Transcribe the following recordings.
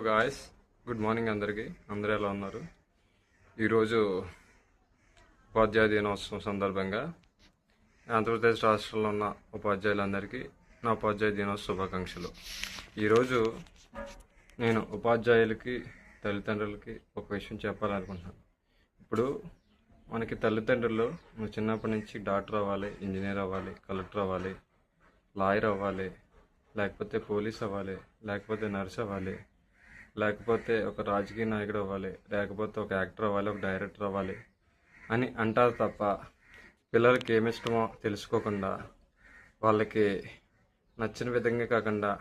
Hello guys good morning అందరికీ. అందరూ ఎలా ఉన్నారు? ఈరోజు ఉపాధ్యాయ దినోత్సవం సందర్భంగా ఆంధ్రప్రదేశ్ రాష్ట్రంలో ఉన్న ఉపాధ్యాయులందరికీ నా ఉపాధ్యాయ దినోత్సవ శుభాకాంక్షలు. ఈరోజు నేను ఉపాధ్యాయులకి తల్లిదండ్రులకి ఒక విషయం చెప్పాలనుకుంటున్నాను. ఇప్పుడు మనకి తల్లిదండ్రులు నువ్వు చిన్నప్పటి నుంచి డాక్టర్ అవ్వాలి ఇంజనీర్ అవ్వాలి కలెక్టర్ అవ్వాలి లాయర్ అవ్వాలి లేకపోతే పోలీస్ అవ్వాలి లేకపోతే నర్స్ అవ్వాలి లేకపోతే ఒక రాజకీయ నాయకుడు అవ్వాలి లేకపోతే ఒక యాక్టర్ అవ్వాలి ఒక డైరెక్టర్ అవ్వాలి అని అంటారు తప్ప పిల్లలకి ఏమి ఇష్టమో తెలుసుకోకుండా వాళ్ళకి నచ్చిన విధంగా కాకుండా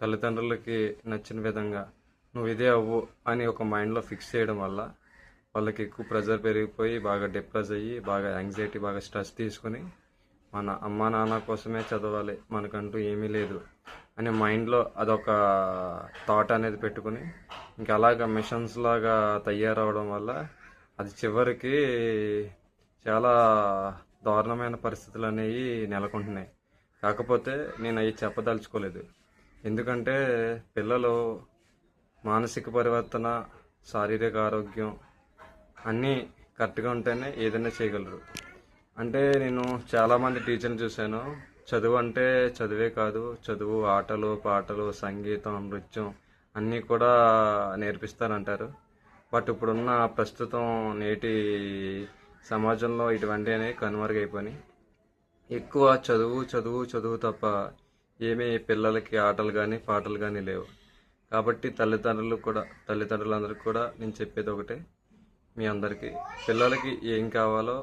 తల్లిదండ్రులకి నచ్చిన విధంగా నువ్వు ఇదే అవ్వు అని ఒక మైండ్లో ఫిక్స్ చేయడం వల్ల వాళ్ళకి ఎక్కువ ప్రెజర్ పెరిగిపోయి బాగా డిప్రెస్ అయ్యి బాగా యాంగ్జైటీ బాగా స్ట్రెస్ తీసుకుని మన అమ్మా నాన్న కోసమే చదవాలి. మనకంటూ ఏమీ లేదు. అనే మైండ్లో అదొక థాట్ అనేది పెట్టుకుని ఇంకా అలాగ మిషన్స్ లాగా తయారవడం వల్ల అది చివరికి చాలా దారుణమైన పరిస్థితులు అనేవి నెలకొంటున్నాయి. కాకపోతే నేను అవి చెప్పదలుచుకోలేదు. ఎందుకంటే పిల్లలు మానసిక పరివర్తన శారీరక ఆరోగ్యం అన్నీ కరెక్ట్గా ఉంటేనే ఏదైనా చేయగలరు. అంటే నేను చాలామంది టీచర్ని చూశాను. చదువు అంటే చదువే కాదు చదువు ఆటలు పాటలు సంగీతం నృత్యం అన్నీ కూడా నేర్పిస్తారంటారు. బట్ ఇప్పుడున్న ప్రస్తుతం నేటి సమాజంలో ఇటువంటి అనేవి కనుమరుగైపోయినాయి. ఎక్కువ చదువు చదువు చదువు తప్ప ఏమీ పిల్లలకి ఆటలు కానీ పాటలు కానీ లేవు. కాబట్టి తల్లిదండ్రులు కూడా తల్లిదండ్రులందరికీ కూడా నేను చెప్పేది ఒకటే. మీ అందరికీ పిల్లలకి ఏం కావాలో